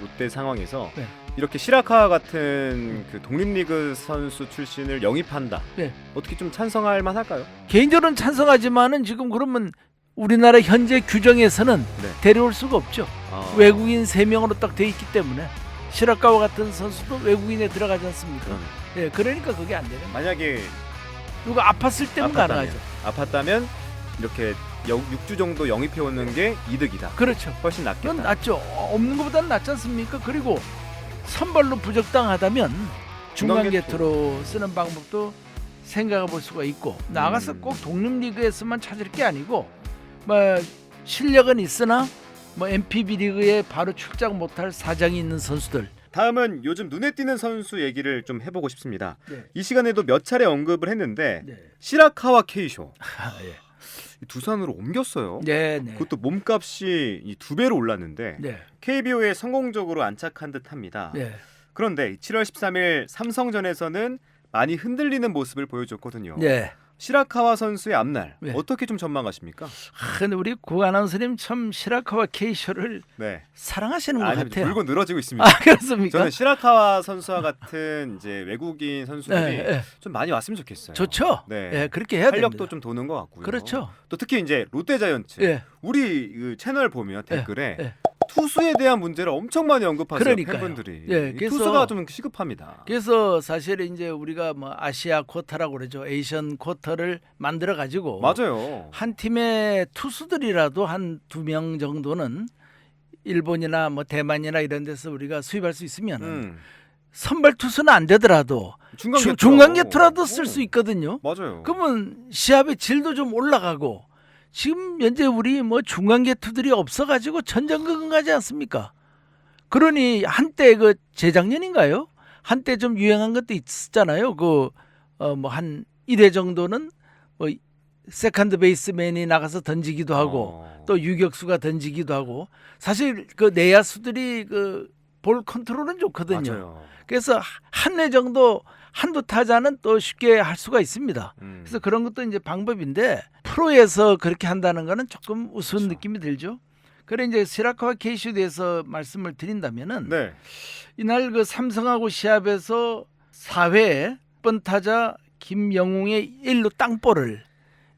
롯데 상황에서 네. 이렇게 시라카 같은 그 독립리그 선수 출신을 영입한다. 네. 어떻게 좀 찬성할 만할까요? 개인적으로는 찬성하지만은 지금 그러면 우리나라 현재 규정에서는 네. 데려올 수가 없죠. 아, 외국인 세 명으로 딱 돼 있기 때문에 시라카와 같은 선수도 외국인에 들어가지 않습니까? 그러네. 예, 그러니까 그게 안 되는 거예요. 만약에 누가 아팠을 때는 아팠다면, 가능하죠. 아팠다면 이렇게 6주 정도 영입해 오는 게 이득이다. 그렇죠. 훨씬 낫겠다. 그건 낫죠. 어, 없는 것보다는 낫지 않습니까? 그리고 선발로 부적당하다면 중간 중간 게투로 쓰는 방법도 생각해 볼 수가 있고 나가서 음. 꼭 독립 리그에서만 찾을 게 아니고 뭐 실력은 있으나 뭐 MPB 리그에 바로 출장 못할 사정이 있는 선수들 다음은 요즘 눈에 띄는 선수 얘기를 좀 해보고 싶습니다. 네. 이 시간에도 몇 차례 언급을 했는데 네. 시라카와 케이쇼 아, 예. 이 두산으로 옮겼어요. 네, 네. 그것도 몸값이 이두 배로 올랐는데 네. KBO에 성공적으로 안착한 듯합니다. 네. 그런데 7월 13일 삼성전에서는 많이 흔들리는 모습을 보여줬거든요. 네. 시라카와 선수의 앞날 네. 어떻게 좀 전망하십니까? 아, 근데 우리 구 아나운서님 참 시라카와 케이쇼를 네, 사랑하시는 것 아니 같아요. 물고 늘어지고 있습니다. 아, 그렇습니까? 저는 시라카와 선수와 같은 이제 외국인 선수들이 네, 네. 좀 많이 왔으면 좋겠어요. 좋죠. 네. 예, 그렇게 해야 활력도 됩니다. 좀 도는 것 같고요. 그렇죠. 또 특히 이제 롯데자이언츠 예. 우리 그 채널 보면 댓글에 예. 투수에 대한 문제를 엄청 많이 언급하세요 그러니까요. 팬분들이. 예, 이 그래서- 투수가 좀 시급합니다. 그래서 사실 이제 우리가 뭐 아시아 쿼터라고 그러죠. 에이션 쿼터를 만들어 가지고 맞아요. 한 팀의 투수들이라도 한 두 명 정도는 일본이나 뭐 대만이나 이런 데서 우리가 수입할 수 있으면 은 음. 선발 투수는 안 되더라도 중간 주- 개투라고. 중간 개투라도 쓸수 어, 있거든요. 맞아요. 그러면 시합의 질도 좀 올라가고 지금 현재 우리 뭐 중간 개투들이 없어가지고 전전긍긍 가지 않습니까? 그러니 한때 그 재작년인가요? 한때 좀 유행한 것도 있었잖아요. 그 어 뭐 한 1회 정도는 뭐 세컨드 베이스맨이 나가서 던지기도 하고 어. 또 유격수가 던지기도 하고 사실 그 내야수들이 그 볼 컨트롤은 좋거든요. 맞아요. 그래서 한 회 정도 한두 타자는 또 쉽게 할 수가 있습니다. 음. 그래서 그런 것도 이제 방법인데 프로에서 그렇게 한다는 거는 조금 우스운 그렇죠. 느낌이 들죠. 그래 이제 시라카와 케이슈에 대해서 말씀을 드린다면은 네. 이날 그 삼성하고 시합에서 4회에 번 타자 김영웅의 1루 땅볼을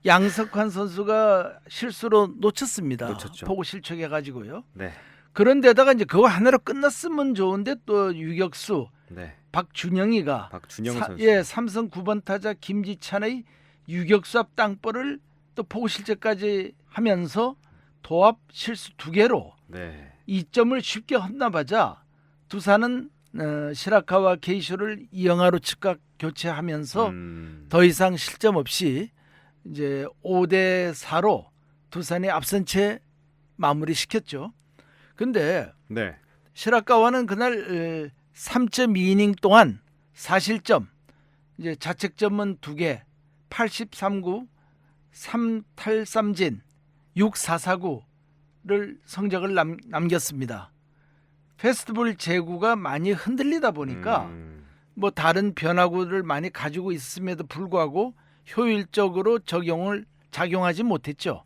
양석환 선수가 실수로 놓쳤습니다. 놓쳤죠. 보고 실책해 가지고요. 네. 그런데다가 이제 그거 하나로 끝났으면 좋은데 또 유격수 네. 박준영이가 박준영 사- 선수. 예, 삼성 9번 타자 김지찬의 유격수 앞 땅볼을 또 포구 실책까지 하면서 도합 실수 두 개로 네. 2점을 쉽게 헌납하자 두산은 어, 시라카와 케이쇼를 이영하로 즉각 교체하면서 음. 더 이상 실점 없이 이제 5대 4로 두산이 앞선 채 마무리 시켰죠. 근데 네. 시라카와는 그날 3.2이닝 동안 4실점, 이제 자책점은 2개, 83구, 3탈삼진, 6449를 성적을 남, 남겼습니다. 페스티벌 제구가 많이 흔들리다 보니까 음. 뭐 다른 변화구를 많이 가지고 있음에도 불구하고 효율적으로 적용을 작용하지 못했죠.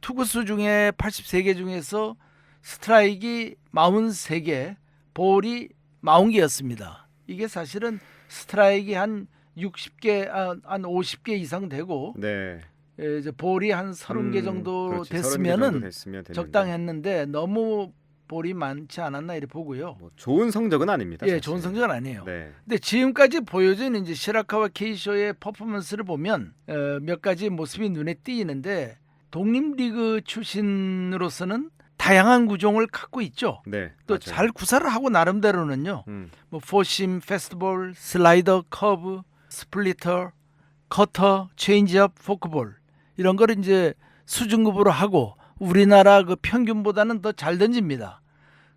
투구수 중에 83개 중에서 스트라이크 43개, 볼이 40개였습니다. 이게 사실은 스트라이크 한 60개, 아, 한 50개 이상 되고 네. 에, 이제 볼이 한 30개 음, 정도 그렇지. 30개 정도 됐으면은 됐으면 되는데. 적당했는데 너무 볼이 많지 않았나 이렇게 보고요. 뭐 좋은 성적은 아닙니다. 예, 사실. 좋은 성적은 아니에요. 네. 근데 지금까지 보여진 이제 시라카와 케이쇼의 퍼포먼스를 보면 어, 몇 가지 모습이 눈에 띄는데 독립리그 출신으로서는 다양한 구종을 갖고 있죠. 네. 또 맞아요. 잘 구사를 하고 나름대로는요. 음. 뭐 포심, 페스티벌, 슬라이더, 커브, 스플리터, 커터, 체인지업, 포크볼 이런 거를 이제 수준급으로 하고 우리나라 그 평균보다는 더 잘 던집니다.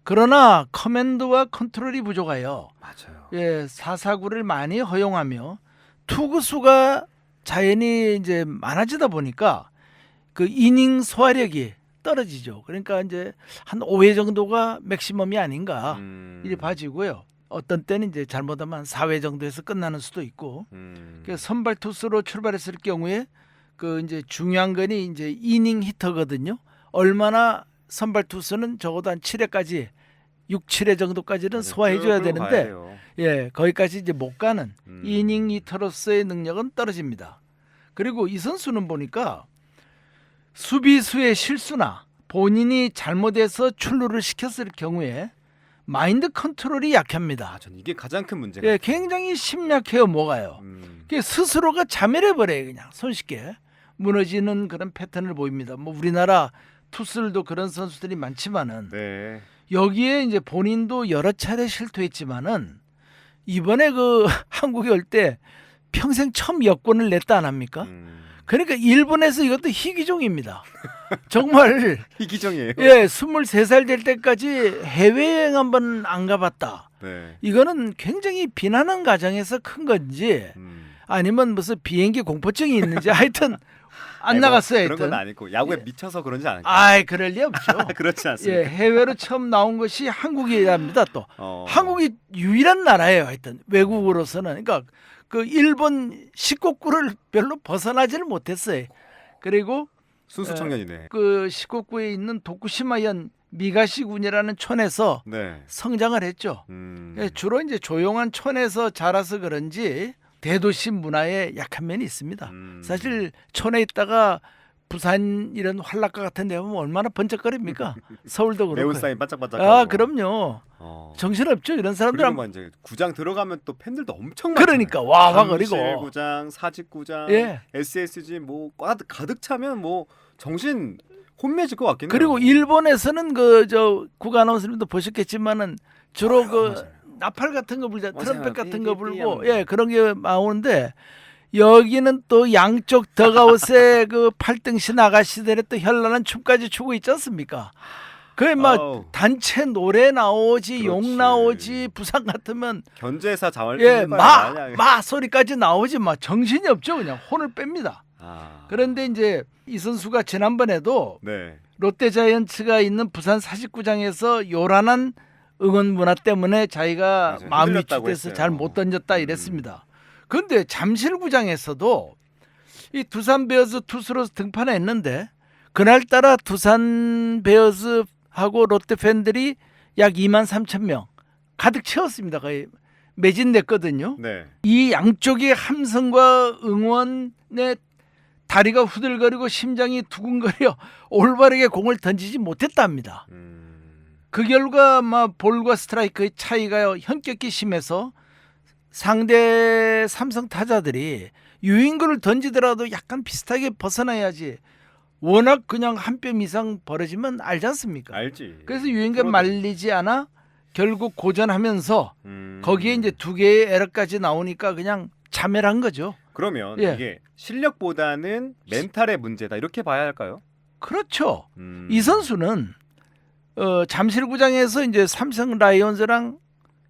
그러나 커맨드와 컨트롤이 부족해요. 맞아요. 예, 사사구를 많이 허용하며 투구 수가 자연히 이제 많아지다 보니까 그 이닝 소화력이 떨어지죠. 그러니까 이제 한 5회 정도가 맥시멈이 아닌가 음. 이리 봐지고요. 어떤 때는 이제 잘못하면 한 4회 정도에서 끝나는 수도 있고. 음. 그 선발 투수로 출발했을 경우에 그 이제 중요한 거니 이제 이닝 히터거든요. 얼마나 선발 투수는 적어도 한 7회까지 6, 7회 정도까지는 네, 소화해 줘야 되는데. 예, 거기까지 이제 못 가는 음. 이닝 이터로서의 능력은 떨어집니다. 그리고 이 선수는 보니까 수비수의 실수나 본인이 잘못해서 출루를 시켰을 경우에 마인드 컨트롤이 약합니다. 아, 전 이게 가장 큰 문제가. 예, 굉장히 심약해요, 뭐가요. 음. 그 스스로가 자멸해 버려요, 그냥 손쉽게 무너지는 그런 패턴을 보입니다. 뭐 우리나라 투수들도 그런 선수들이 많지만은 네. 여기에 이제 본인도 여러 차례 실토했지만은 이번에 그 한국에 올 때 평생 처음 여권을 냈다 안 합니까? 음. 그러니까 일본에서 이것도 희귀종입니다. 정말 희귀정이에요. 예, 23살 될 때까지 해외여행 한 번 안 가봤다. 네. 이거는 굉장히 비난한 가정에서 큰 건지 음. 아니면 무슨 비행기 공포증이 있는지 하여튼 안 나갔어요. 그런 건 하여튼. 아니고 야구에 예. 미쳐서 그런지 않을까. 아이 그럴 리 없죠. 그렇지 않습니까? 예, 해외로 처음 나온 것이 한국이랍니다. 또 어. 한국이 유일한 나라예요. 하여튼 외국으로서는 그러니까 그 일본 식국구를 별로 벗어나지를 못했어요. 그리고 순수 예. 청년이네. 그 식국구에 있는 도쿠시마현 미가시군이라는 촌에서 네. 성장을 했죠. 음. 예, 주로 이제 조용한 촌에서 자라서 그런지 대도시 문화에 약한 면이 있습니다. 음. 사실 촌에 있다가 부산 이런 활락가 같은 데 보면 얼마나 번쩍거립니까? 서울도 그렇고. 매운 사인 반짝반짝. 아, 그럼요. 어. 정신없죠. 이런 사람들. 그리고 한막 이제 구장 들어가면 또 팬들도 엄청 많아요. 그러니까 와와 거리고. 구장, 사직구장, 예. SSG 뭐 가득, 가득 차면 뭐 정신 혼미해질 것 같긴 해요. 그리고 일본에서는 그 저 국가 아나운서님도 보셨겠지만은 주로 아유, 그 맞아요. 나팔 같은 거 불자 맞아요. 트럼펫 같은 거 삐삐삐 불고 예 그런 게 나오는데 여기는 또 양쪽 더가웃에 그 팔등신 아가씨들의 또 현란한 춤까지 추고 있지 않습니까? 그게 막 아우, 단체 노래 나오지 욕 그렇지. 나오지 부산 같으면 견제사 자활 예마 마 소리까지 나오지 막 정신이 없죠 그냥 혼을 뺍니다. 아. 그런데 이제 이 선수가 지난번에도 네. 롯데자이언츠가 있는 부산 사직구장에서 요란한 응원 문화 때문에 자기가 맞아요. 마음이 흔들렸다고 위축돼서 했어요. 잘 못 던졌다 음. 이랬습니다. 그런데 잠실구장에서도 이 두산 베어스 투수로 등판했는데 그날따라 두산 베어스 하고 롯데 팬들이 약 2만 3천 명 가득 채웠습니다. 거의 매진됐거든요. 네. 이 양쪽의 함성과 응원에 다리가 후들거리고 심장이 두근거려 올바르게 공을 던지지 못했답니다. 음. 그 결과 막 볼과 스트라이크의 차이가 현격히 심해서 상대 삼성 타자들이 유인구를 던지더라도 약간 비슷하게 벗어나야지 워낙 그냥 한 뼘 이상 벌어지면 알지 않습니까? 알지. 그래서 프로들. 말리지 않아 결국 고전하면서 음. 거기에 이제 두 개의 에러까지 나오니까 그냥 자멸한 거죠. 그러면 예. 이게 실력보다는 멘탈의 문제다 이렇게 봐야 할까요? 그렇죠. 음. 이 선수는 어, 잠실구장에서 이제 삼성 라이온즈랑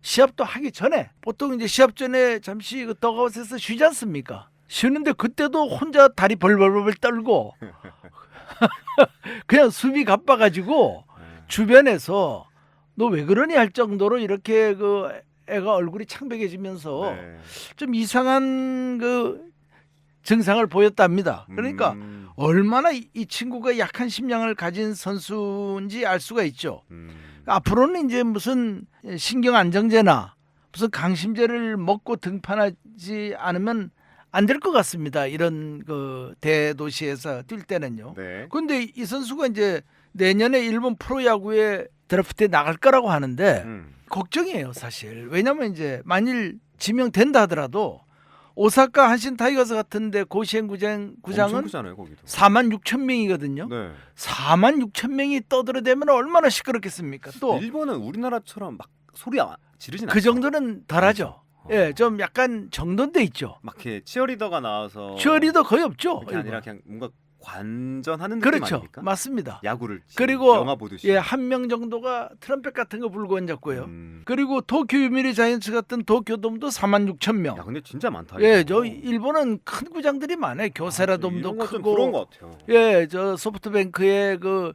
시합도 하기 전에 보통 이제 시합 전에 잠시 그 더가웃에서 쉬지 않습니까? 쉬는데 그때도 혼자 다리 벌벌벌 떨고 그냥 수비 가빠가지고 네. 주변에서 너 왜 그러니 할 정도로 이렇게 그 애가 얼굴이 창백해지면서 네. 좀 이상한 그 증상을 보였답니다. 그러니까 음. 얼마나 이, 이 친구가 약한 심장을 가진 선수인지 알 수가 있죠. 음. 앞으로는 이제 무슨 신경 안정제나 무슨 강심제를 먹고 등판하지 않으면 안 될 것 같습니다. 이런 그 대도시에서 뛸 때는요. 네. 근데 이 선수가 이제 내년에 일본 프로야구에 드래프트에 나갈 거라고 하는데 음. 걱정이에요, 사실. 왜냐면 이제 만일 지명된다 하더라도 오사카 한신 타이거스 같은데 고시엔 구장 구장은 크잖아요 거기도. 4만 6천 명이거든요. 네. 4만 6천 명이 떠들어대면 얼마나 시끄럽겠습니까? 또그 일본은 우리나라처럼 막 소리 안- 지르진 않죠. 정도는 덜하죠. 어. 예, 좀 약간 정돈돼 있죠. 막 이렇게 치어리더가 나와서 치어리더 거의 없죠. 그게 아니라. 그냥 뭔가 관전하는 느낌 그렇죠, 아닙니까? 맞습니다. 야구를 그리고 영화 보듯이. 예, 한 명 정도가 트럼펫 같은 거 불고 앉았고요. 음. 그리고 도쿄 유미리 자이언츠 같은 도쿄돔도 4만 6천 명. 야 근데 진짜 많다. 예, 이거. 저 일본은 큰 구장들이 많아요. 교세라돔도 이런 거좀 크고. 부러운 것 같아요. 예, 저 소프트뱅크의 그 어,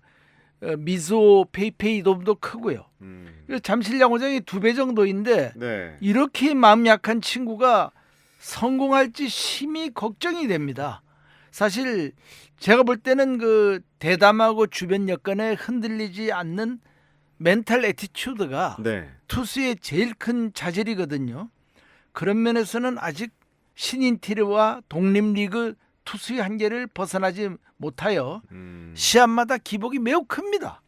미소 페이페이 돔도 크고요. 음. 잠실 야구장이 두 배 정도인데 네. 이렇게 마음 약한 친구가 성공할지 심히 걱정이 됩니다. 사실 제가 볼 때는 그 대담하고 주변 여건에 흔들리지 않는 멘탈 에티튜드가 네. 투수의 제일 큰 자질이거든요. 그런 면에서는 아직 신인 티르와 독립리그 투수의 한계를 벗어나지 못하여 음. 시합마다 기복이 매우 큽니다.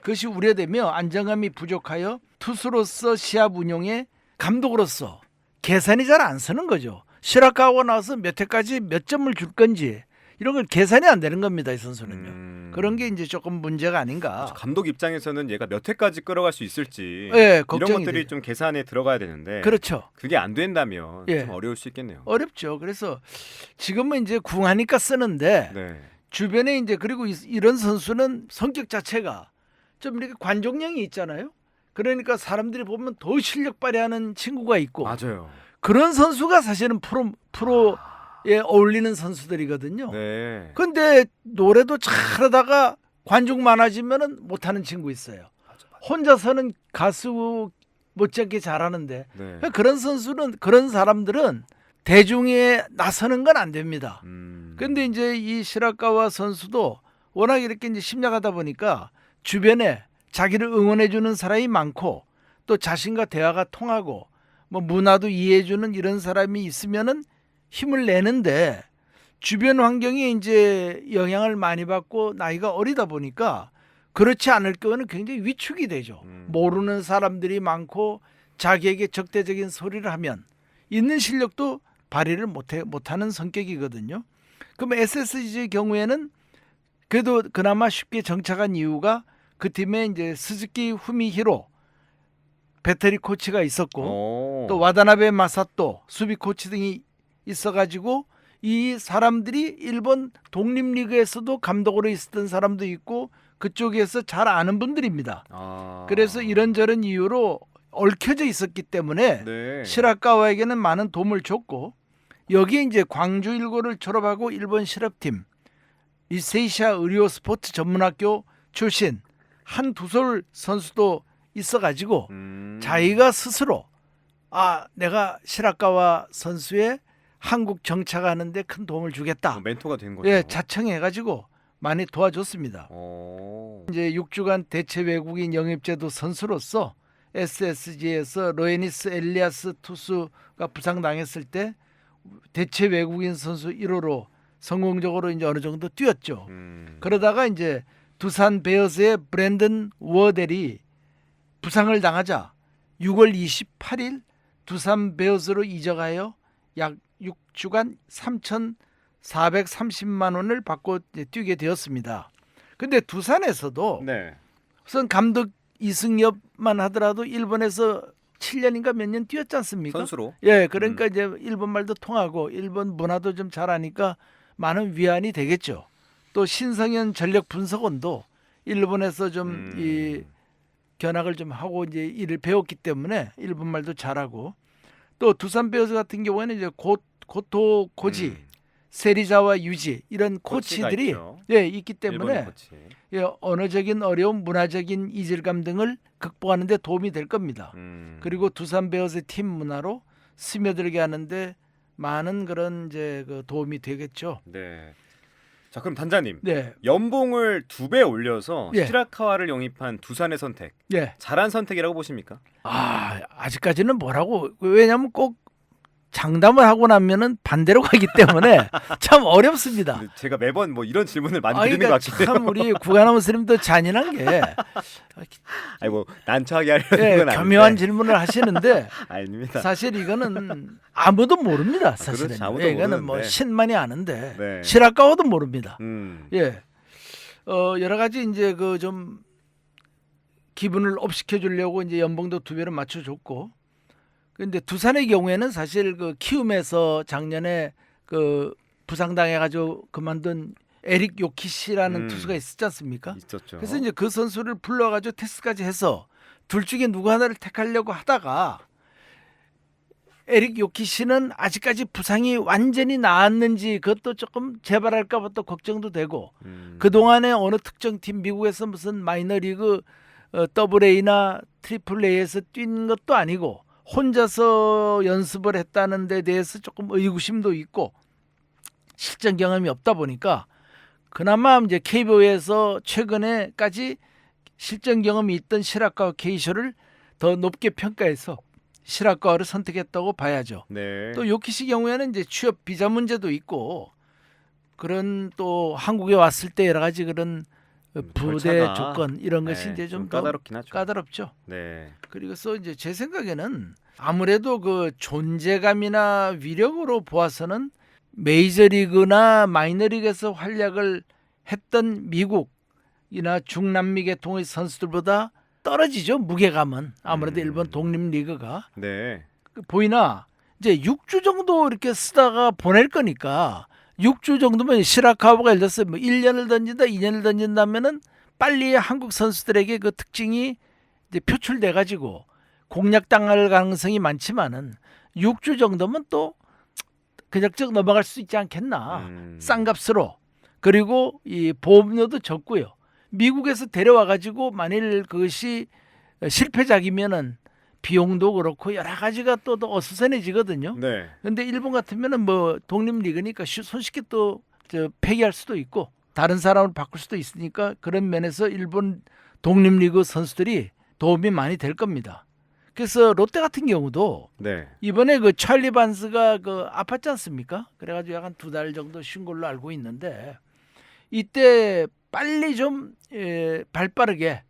그것이 우려되며 안정감이 부족하여 투수로서 시합 운용에 감독으로서 계산이 잘 안 서는 거죠. 실학하고 나서 몇 회까지 몇 점을 줄 건지 이런 걸 계산이 안 되는 겁니다. 이 선수는요. 음. 그런 게 이제 조금 문제가 아닌가. 감독 입장에서는 얘가 몇 회까지 끌어갈 수 있을지 예, 이런 것들이 되죠. 좀 계산에 들어가야 되는데 그렇죠. 그게 안 된다면 예. 좀 어려울 수 있겠네요. 어렵죠. 그래서 지금은 이제 궁하니까 쓰는데 네. 주변에 이제 그리고 이- 이런 선수는 성격 자체가 좀 이렇게 관종력이 있잖아요. 그러니까 사람들이 보면 더 실력 발휘하는 친구가 있고 맞아요. 그런 선수가 사실은 프로 프로 에 어울리는 선수들이거든요. 네. 근데 노래도 잘하다가 관중 많아지면은 못하는 친구 있어요. 혼자서는 가수 못지않게 잘하는데 네. 그런 선수는 그런 사람들은 대중에 나서는 건 안 됩니다. 음. 근데 이제 이 시라카와 선수도 워낙 이렇게 이제 심리하다 보니까 주변에 자기를 응원해 주는 사람이 많고 또 자신과 대화가 통하고 뭐 문화도 이해해 주는 이런 사람이 있으면은 힘을 내는데 주변 환경이 이제 영향을 많이 받고 나이가 어리다 보니까 그렇지 않을 경우는 굉장히 위축이 되죠. 음. 모르는 사람들이 많고 자기에게 적대적인 소리를 하면 있는 실력도 발휘를 못해 못하는 성격이거든요. 그럼 SSG의 경우에는 그래도 그나마 쉽게 정착한 이유가 그 팀에 이제 스즈키 후미히로 배터리 코치가 있었고 오. 또 와다나베 마사토 수비 코치 등이 있어가지고 이 사람들이 일본 독립리그에서도 감독으로 있었던 사람도 있고 그쪽에서 잘 아는 분들입니다. 아. 그래서 이런저런 이유로 얽혀져 있었기 때문에 네. 시라카와에게는 많은 도움을 줬고 여기에 이제 광주 일고를 졸업하고 일본 실업팀 이세이샤 의료 스포츠 전문학교 출신 한두솔 선수도 있어가지고 음. 자기가 스스로 아 내가 시라카와 선수의 한국 정착하는데 큰 도움을 주겠다. 어, 멘토가 된 거죠. 예, 자청해가지고 많이 도와줬습니다. 오. 이제 6주간 대체 외국인 영입제도 선수로서 SSG에서 로에니스 엘리아스 투수가 부상당했을 때 대체 외국인 선수 1호로 성공적으로 이제 어느 정도 뛰었죠. 음. 그러다가 이제 두산 베어스의 브랜든 워델이 부상을 당하자 6월 28일 두산 베어스로 이적하여 약 6주간 3,430만 원을 받고 뛰게 되었습니다. 근데 두산에서도 네. 우선 감독 이승엽만 하더라도 일본에서 7년인가 몇 년 뛰었지 않습니까? 선수로. 예, 그러니까 이제 일본 말도 통하고 일본 문화도 좀 잘하니까 많은 위안이 되겠죠. 또 신성현 전력 분석원도 일본에서 좀이 음. 견학을 좀 하고 이제 일을 배웠기 때문에 일본 말도 잘하고 또 두산 베어스 같은 경우에는 이제 고, 고토 고지, 음. 세리자와 유지 이런 코치들이 있죠. 예 있기 때문에 코치. 예, 언어적인 어려움, 문화적인 이질감 등을 극복하는 데 도움이 될 겁니다. 음. 그리고 두산 베어스의 팀 문화로 스며들게 하는데 많은 그런 이제 그 도움이 되겠죠. 네. 자 그럼 단장님 네, 연봉을 두 배 올려서 예. 시라카와를 영입한 두산의 선택 예. 잘한 선택이라고 보십니까? 아 아직까지는 뭐라고 왜냐하면 꼭 장담을 하고 나면은 반대로 가기 때문에 참 어렵습니다. 제가 매번 뭐 이런 질문을 많이 아, 드리는 그러니까 것 같긴 해요. 참 우리 구간하무 스님도 잔인한 게 아니 뭐 난처하게 하려는 예, 건 아닌데. 교묘한 질문을 하시는데 아닙니다. 사실 이거는 아무도 모릅니다. 사실은 그렇지, 아무도 예, 이거는 뭐. 신만이 아는데 네. 실학가와도 모릅니다. 음. 예, 어 여러 가지 이제 그 좀 기분을 업시켜 주려고 이제 연봉도 두 배로 맞춰줬고, 근데 두산의 경우에는 사실 그 키움에서 작년에 그 부상당해가지고 그만둔 에릭 요키시라는 음. 투수가 있었지 않습니까? 있었죠. 그래서 이제 그 선수를 불러가지고 테스트까지 해서 둘 중에 누구 하나를 택하려고 하다가 에릭 요키 씨는 아직까지 부상이 완전히 나았는지 그것도 조금 재발할까봐 또 걱정도 되고 음. 그 동안에 어느 특정 팀 미국에서 무슨 마이너리그 어, 더블 A나 트리플 A에서 뛴 것도 아니고 혼자서 연습을 했다는 데 대해서 조금 의구심도 있고 실전 경험이 없다 보니까 그나마 이제 KBO에서 최근에까지 실전 경험이 있던 시라카와 케이쇼를 더 높게 평가해서 시라카와를 선택했다고 봐야죠. 네. 또 요키시 경우에는 이제 취업 비자 문제도 있고 그런 또 한국에 왔을 때 여러 가지 그런 음, 부대 절차가, 조건 이런 것이 네, 이제 좀, 좀더 까다롭긴 하죠. 까다롭죠. 네. 그리고서 이제 제 생각에는 아무래도 그 존재감이나 위력으로 보아서는 메이저리그나 마이너리그에서 활약을 했던 미국이나 중남미 계통의 선수들보다 떨어지죠 무게감은 아무래도 음. 일본 독립리그가 네. 그 보이나 이제 6주 정도 이렇게 쓰다가 보낼 거니까 6주 정도면 시라카와가 예를 들어서 뭐 1년을 던진다 2년을 던진다면은 빨리 한국 선수들에게 그 특징이 이제 표출돼 가지고 공략당할 가능성이 많지만은 6주 정도면 또 그적적 넘어갈 수 있지 않겠나. 음. 싼 값으로. 그리고 이 보험료도 적고요. 미국에서 데려와 가지고 만일 그것이 실패작이면은 비용도 그렇고 여러 가지가 또, 또 어수선해지거든요. 네. 근데 일본 같으면은 뭐 독립 리그니까 쉬- 손쉽게 또 저 폐기할 수도 있고 다른 사람을 바꿀 수도 있으니까 그런 면에서 일본 독립 리그 선수들이 도움이 많이 될 겁니다. 그래서 롯데 같은 경우도 네. 이번에 그 찰리 반스가 그 아팠지 않습니까? 그래가지고 약간 두 달 정도 쉰 걸로 알고 있는데 이때 빨리 좀 예, 발빠르게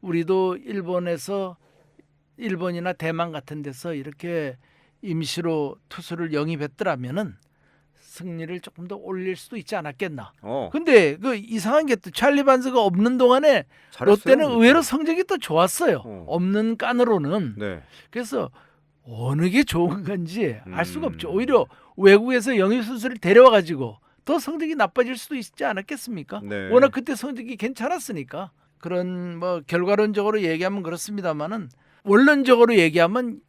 우리도 일본에서 일본이나 대만 같은 데서 이렇게 임시로 투수를 영입했더라면은 승리를 조금 더 올릴 수도 있지 않았겠나. 어. 근데 그 이상한 게 또 찰리 반스가 없는 동안에 잘했어요. 롯데는 의외로 성적이 또 좋았어요. 어. 없는 깐으로는. 네. 그래서 어느 게 좋은 건지 알 수가 음. 없죠. 오히려 외국에서 영입 선수를 데려와 가지고 더 성적이 나빠질 수도 있지 않았겠습니까? 네. 워낙 그때 성적이 괜찮았으니까 그런 뭐 결과론적으로 얘기하면 그렇습니다만은 원론적으로 얘기하면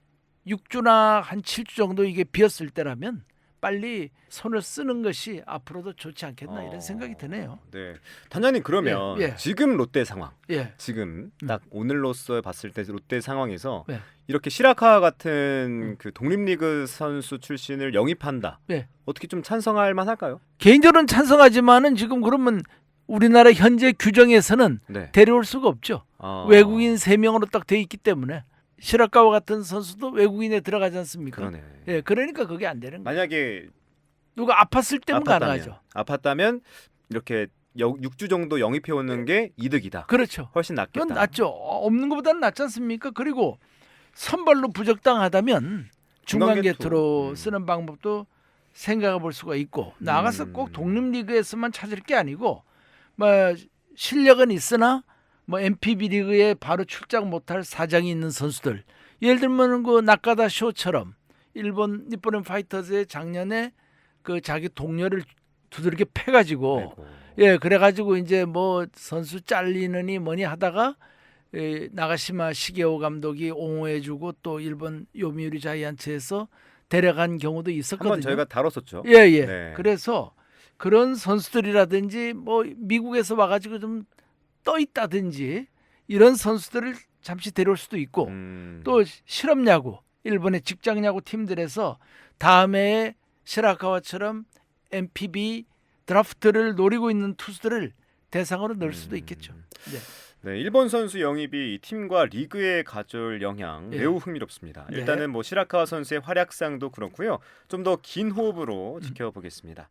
6주나 한 7주 정도 이게 비었을 때라면 빨리 손을 쓰는 것이 앞으로도 좋지 않겠나 이런 어. 생각이 드네요. 네. 단장님 그러면 예, 예. 지금 롯데 상황 예. 지금 음. 딱 오늘로써 봤을 때 롯데 상황에서 네. 이렇게 시라카 같은 그 독립리그 선수 출신을 영입한다. 네. 어떻게 좀 찬성할 만할까요? 개인적으로는 찬성하지만은 지금 그러면 우리나라 현재 규정에서는 네. 데려올 수가 없죠. 아. 외국인 세 명으로 딱 돼 있기 때문에 시라카와 같은 선수도 외국인에 들어가지 않습니까? 그러네. 예, 그러니까 그게 안 되는 거예요. 만약에 누가 아팠을 때면 가능하죠. 아팠다면, 이렇게 6주 정도 영입해 오는 게 이득이다. 그렇죠. 훨씬 낫겠다. 그건 낫죠. 어, 없는 것보다는 낫지 않습니까? 그리고 선발로 부적당하다면 중간 중간 개투. 개투로 음. 쓰는 방법도 생각해 볼 수가 있고 나가서 음. 꼭 독립리그에서만 찾을 게 아니고 뭐 실력은 있으나 뭐 MPB 리그에 바로 출장 못할 사정이 있는 선수들 예를 들면 그 나카다 쇼처럼 일본 니포렌 파이터즈의 작년에 그 자기 동료를 두들겨 패가지고 아이고. 예, 그래가지고 이제 뭐 선수 잘리느니 뭐니 하다가 에, 나가시마 시게오 감독이 옹호해주고 또 일본 요미우리 자이언츠에서 데려간 경우도 있었거든요. 한번 저희가 다뤘었죠. 예, 예. 네. 그래서 그런 선수들이라든지 뭐 미국에서 와가지고 좀 떠 있다든지 이런 선수들을 잠시 데려올 수도 있고 음. 또 실업야구 일본의 직장야구 팀들에서 다음에 시라카와처럼 MPB 드라프트를 노리고 있는 투수들을 대상으로 넣을 수도 음. 있겠죠. 네. 네, 일본 선수 영입이 이 팀과 리그에 가져올 영향 예. 매우 흥미롭습니다. 네. 일단은 뭐 시라카와 선수의 활약상도 그렇고요. 좀 더 긴 호흡으로 지켜보겠습니다.